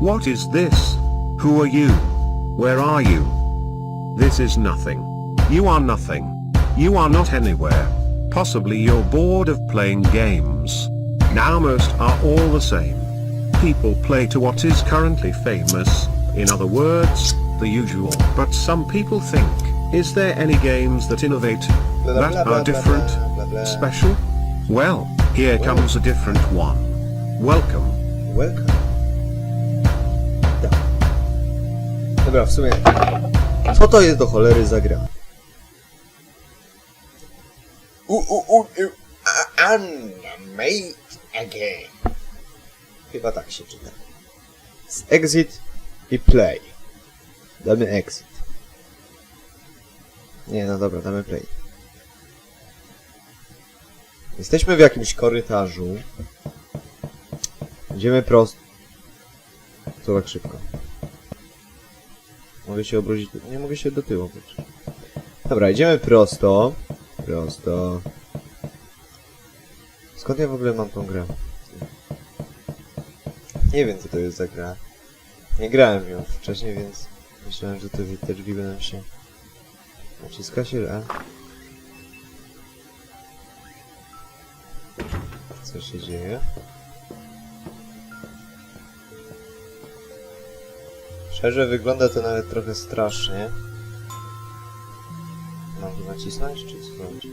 What is this? Who are you? Where are you? This is nothing. You are nothing. You are not anywhere. Possibly you're bored of playing games. Now most are all the same. People play to what is currently famous, in other words, the usual. But some people think, is there any games that innovate, that are different, special? Well, here comes a different one. Welcome. Welcome. Dobra, w sumie... Co to jest do cholery za gra? U, u, u, u, a- animate again. Chyba tak się czyta. Z exit i play. Damy exit. Nie, no dobra, damy play. Jesteśmy w jakimś korytarzu. Idziemy prosto. Co tak szybko? Mogę się obrócić. Nie mogę się do tyłu. Dobra, idziemy prosto. Prosto. Skąd ja w ogóle mam tą grę? Nie wiem co to jest za gra. Nie grałem nią wcześniej, więc myślałem, że te, te drzwi będą się... Naciska się E. Co się dzieje? Szczerze wygląda to nawet trochę strasznie. Mam tu nacisnąć, czy co zrobić?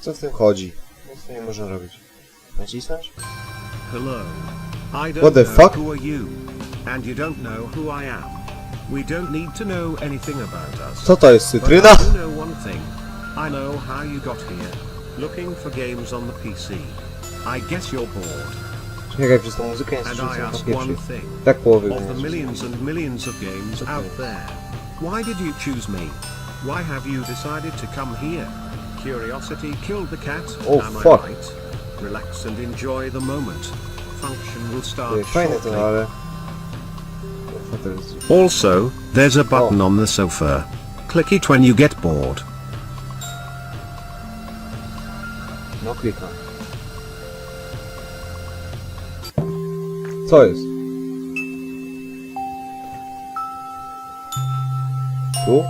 Co w tym chodzi? Nic tu nie można robić. Nacisnąć? Hello. I don't What the fuck? who are you, and you don't know who I am. We don't need to know anything about us. Co to jest But cytryna? I do know one thing. I know how you got here. Looking for games on the PC. I guess you're bored. Czekaj, przez tą muzykę jest And I ask one thing. Tak połowy Of the millions and millions of games out there, why did you choose me? Why have you decided to come here? Curiosity killed the cat. Oh, am fuck. I right? Relax and enjoy the moment. Function will start shortly. to, ale... Fotel jest- Also, there's a button on the sofa. Click it when you get bored. No klikam. Co jest? Tu?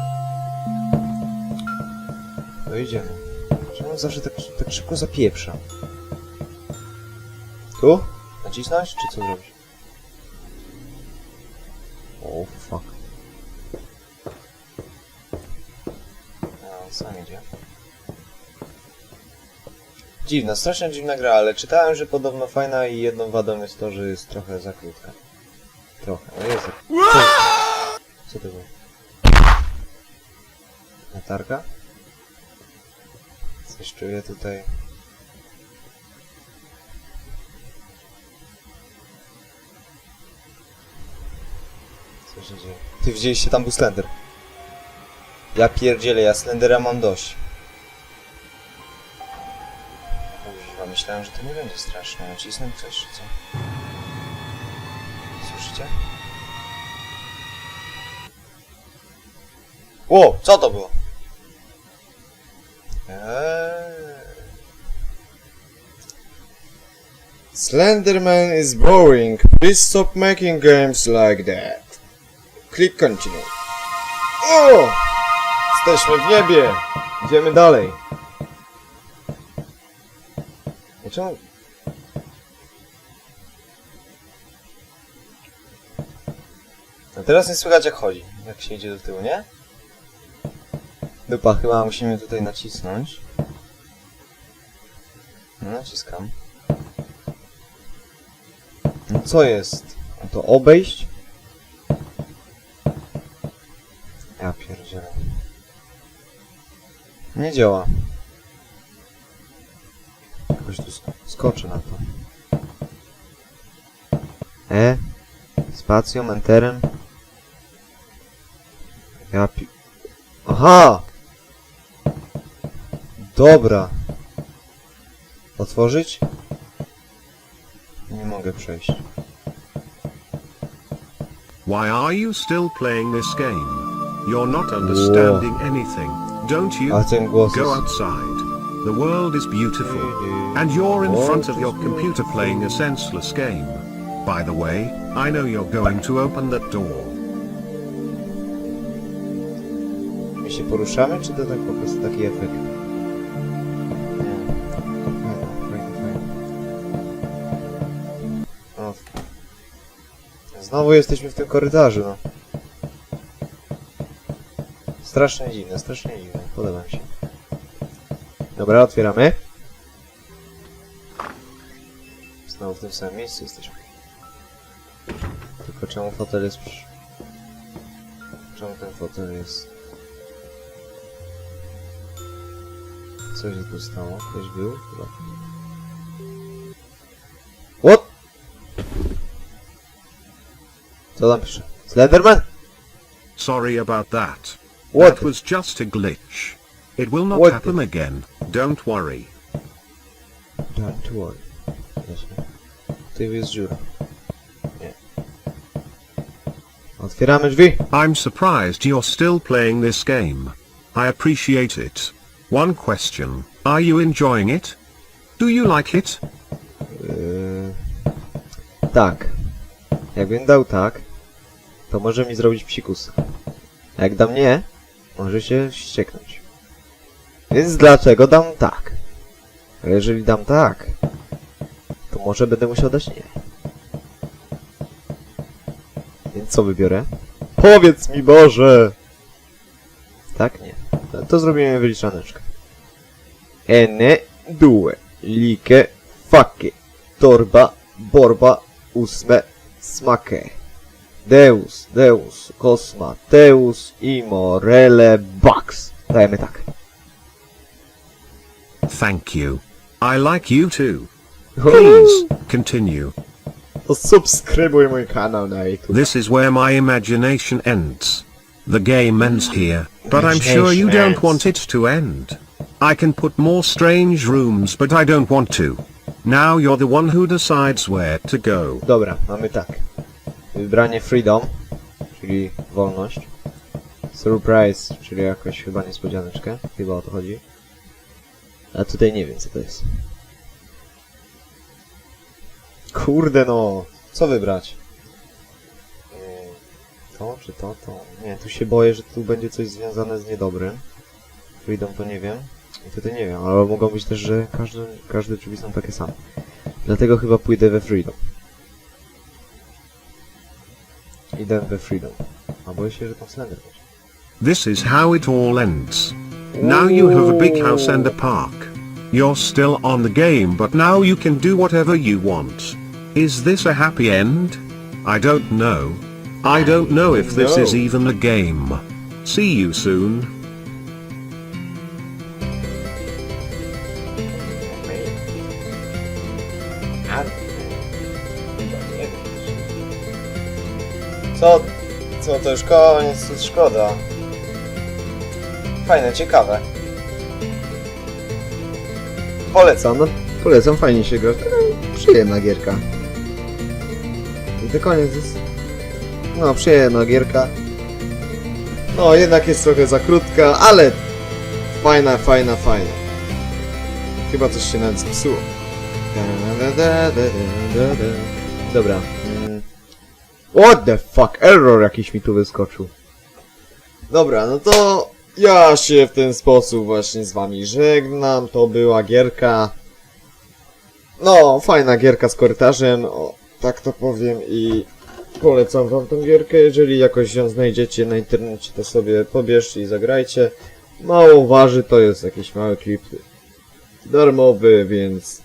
No idziemy. Czemu zawsze tak, tak szybko zapieprza? Tu? Nacisnąć, czy co zrobić? O, fuck. Dziwna, strasznie dziwna gra, ale czytałem, że podobno fajna i jedną wadą jest to, że jest trochę za krótka. Trochę, no jest. Co, co to było? Latarka? Coś czuję tutaj. Co się dzieje? Ty widzieliście tam był Slender. Ja pierdzielę, ja Slendera mam dość. Myślałem, że to nie będzie straszne. Nacisnąć coś, czy co? Słyszycie? O, co to było? Eee. Slenderman is boring. Please stop making games like that. Click continue. O! Jesteśmy w niebie! Idziemy dalej. Czemu? A teraz nie słychać jak chodzi, jak się idzie do tyłu, nie? Dupa, chyba musimy tutaj nacisnąć. No, naciskam. No co jest? No to obejść? Ja pierdzielę. Nie działa. Jakoś tu sk- skoczę na to. E? Spacją, enterem? Ja pi... Aha! Dobra. Otworzyć? Nie mogę przejść. Why are you still playing this game? You're not understanding anything. Don't you? A ten głos Go outside. The world is beautiful. And you're in front of your computer playing a senseless game. By the way, I know you're going to open that door. My się poruszamy, czy to tak po prostu taki efekt? No. Znowu jesteśmy w tym korytarzu, no. Strasznie dziwne, strasznie dziwne. Podoba mi się. Dobra, otwieramy. Znowu w tym samym miejscu jesteśmy. Tylko czemu fotel jest. Czemu ten fotel jest... Co się tu stało? Ktoś był? Chyba. What? Co tam pisze? Slenderman? Sorry about that. What? That was just a glitch. It will not What happen again. Don't worry. Don't worry. Tu jest dziura. Nie. Otwieramy drzwi. I'm surprised you're still playing this game. I appreciate it. One question. Are you enjoying it? Do you like it? Yy... Tak. Jakbym dał tak, to może mi zrobić psikus. A jak dam nie, może się ścieknąć. Więc dlaczego dam tak? A jeżeli dam tak, to może będę musiał dać nie. Więc co wybiorę? Powiedz mi Boże! Tak? Nie. No to zrobimy wyliczaneczkę. Ene, due, like, fake, torba, borba, ósme, smake. Deus, Deus, Cosma, Deus, Imorele, Bax. Dajemy tak. Thank you. I like you too. Please, continue. To subskrybuj mój kanał na YouTube. This is where my imagination ends. The game ends here, but I'm sure you don't want it to end. I can put more strange rooms but I don't want to. Now you're the one who decides where to go. Dobra, mamy tak. Wybranie Freedom, czyli wolność. Surprise, czyli jakoś chyba niespodzianeczkę. Chyba o to chodzi. A tutaj nie wiem co to jest. Kurde no, co wybrać? Mm, To czy to, to? Nie, tu się boję, że tu będzie coś związane z niedobrym. Freedom to nie wiem. I tutaj nie wiem, ale mogą być też, że każde, każde drzwi są takie same. Dlatego chyba pójdę we Freedom. Idę we Freedom. A boję się, że tam Slender będzie. This is how it all ends. Now you have a big house and a park. You're still on the game but now you can do whatever you want. Is this a happy end? I don't know. I don't know if this is even a game. See you soon. Co? Co, to już koniec, szkoda. Fajne, ciekawe. Polecam, no polecam, fajnie się gra. Przyjemna gierka. I to koniec jest... No, przyjemna gierka. No, jednak jest trochę za krótka, ale fajna, fajna, fajna. Chyba coś się nawet zepsuło. Dobra. What the fuck? Error jakiś mi tu wyskoczył. Dobra, no to ja się w ten sposób właśnie z wami żegnam. To była gierka. No, fajna gierka z korytarzem, o, tak to powiem i polecam wam tą gierkę. Jeżeli jakoś ją znajdziecie na internecie, to sobie pobierzcie i zagrajcie. Mało waży, to jest jakiś mały klip darmowy, więc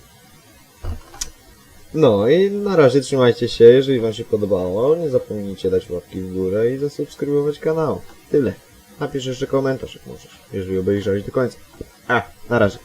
no i na razie trzymajcie się, jeżeli wam się podobało, nie zapomnijcie dać łapki w górę i zasubskrybować kanał. Tyle. Napisz jeszcze komentarz, jak możesz, jeżeli obejrzałeś do końca. A, na razie.